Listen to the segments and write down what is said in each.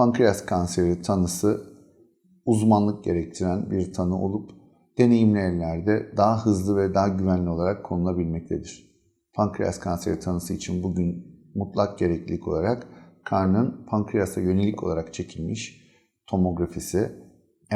Pankreas kanseri tanısı uzmanlık gerektiren bir tanı olup deneyimli ellerde daha hızlı ve daha güvenli olarak konulabilmektedir. Pankreas kanseri tanısı için bugün mutlak gereklilik olarak karnın pankreasa yönelik olarak çekilmiş tomografisi,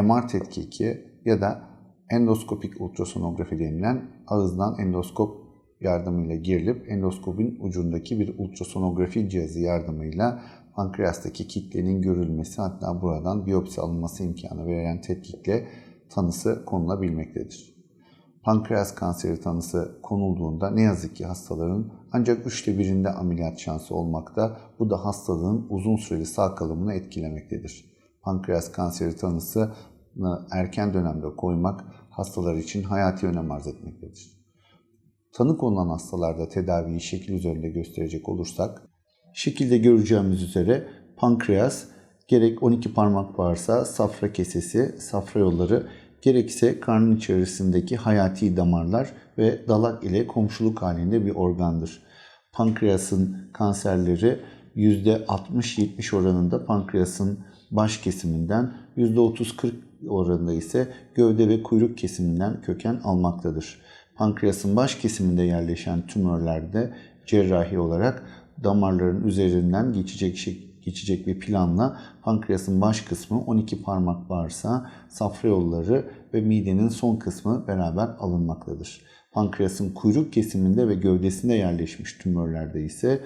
MR tetkiki ya da endoskopik ultrasonografi denilen ağızdan endoskop yardımıyla girilip endoskopun ucundaki bir ultrasonografi cihazı yardımıyla pankreastaki kitlenin görülmesi hatta buradan biyopsi alınması imkanı veren tetkikle tanısı konulabilmektedir. Pankreas kanseri tanısı konulduğunda ne yazık ki hastaların ancak üçte birinde ameliyat şansı olmakta. Bu da hastalığın uzun süreli sağ kalımını etkilemektedir. Pankreas kanseri tanısını erken dönemde koymak hastalar için hayati önem arz etmektedir. Tanı konulan hastalarda tedaviyi şekil üzerinde gösterecek olursak, şekilde göreceğimiz üzere pankreas gerek 12 parmak bağırsağı, safra kesesi, safra yolları, gerekse karnın içerisindeki hayati damarlar ve dalak ile komşuluk halinde bir organdır. Pankreasın kanserleri %60-70 oranında pankreasın baş kesiminden, %30-40 oranında ise gövde ve kuyruk kesiminden köken almaktadır. Pankreasın baş kesiminde yerleşen tümörlerde cerrahi olarak damarların üzerinden geçecek şey, geçecek bir planla pankreasın baş kısmı 12 parmak bağırsağı, safra yolları ve midenin son kısmı beraber alınmaktadır. Pankreasın kuyruk kesiminde ve gövdesinde yerleşmiş tümörlerde ise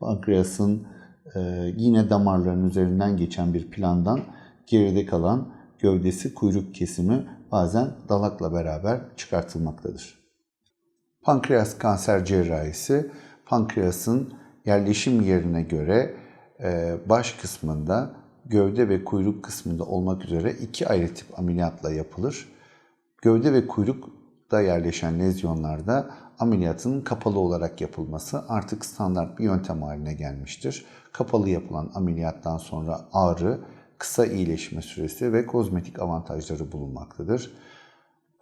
pankreasın e, yine damarların üzerinden geçen bir plandan geride kalan gövdesi kuyruk kesimi bazen dalakla beraber çıkartılmaktadır. Pankreas kanser cerrahisi pankreasın yerleşim yerine göre e, baş kısmında gövde ve kuyruk kısmında olmak üzere iki ayrı tip ameliyatla yapılır. Gövde ve kuyrukta yerleşen lezyonlarda ameliyatın kapalı olarak yapılması artık standart bir yöntem haline gelmiştir. Kapalı yapılan ameliyattan sonra ağrı, kısa iyileşme süresi ve kozmetik avantajları bulunmaktadır.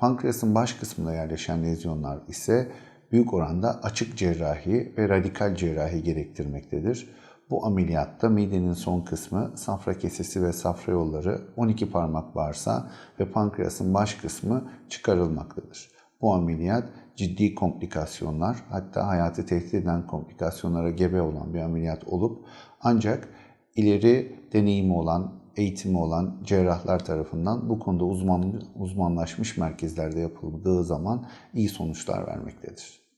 Pankreasın baş kısmında yerleşen lezyonlar ise büyük oranda açık cerrahi ve radikal cerrahi gerektirmektedir. Bu ameliyatta midenin son kısmı, safra kesesi ve safra yolları, 12 parmak bağırsağı ve pankreasın baş kısmı çıkarılmaktadır. Bu ameliyat ciddi komplikasyonlar hatta hayatı tehdit eden komplikasyonlara gebe olan bir ameliyat olup ancak ileri deneyimi olan, eğitimi olan cerrahlar tarafından bu konuda uzman, uzmanlaşmış merkezlerde yapıldığı zaman iyi sonuçlar vermektedir.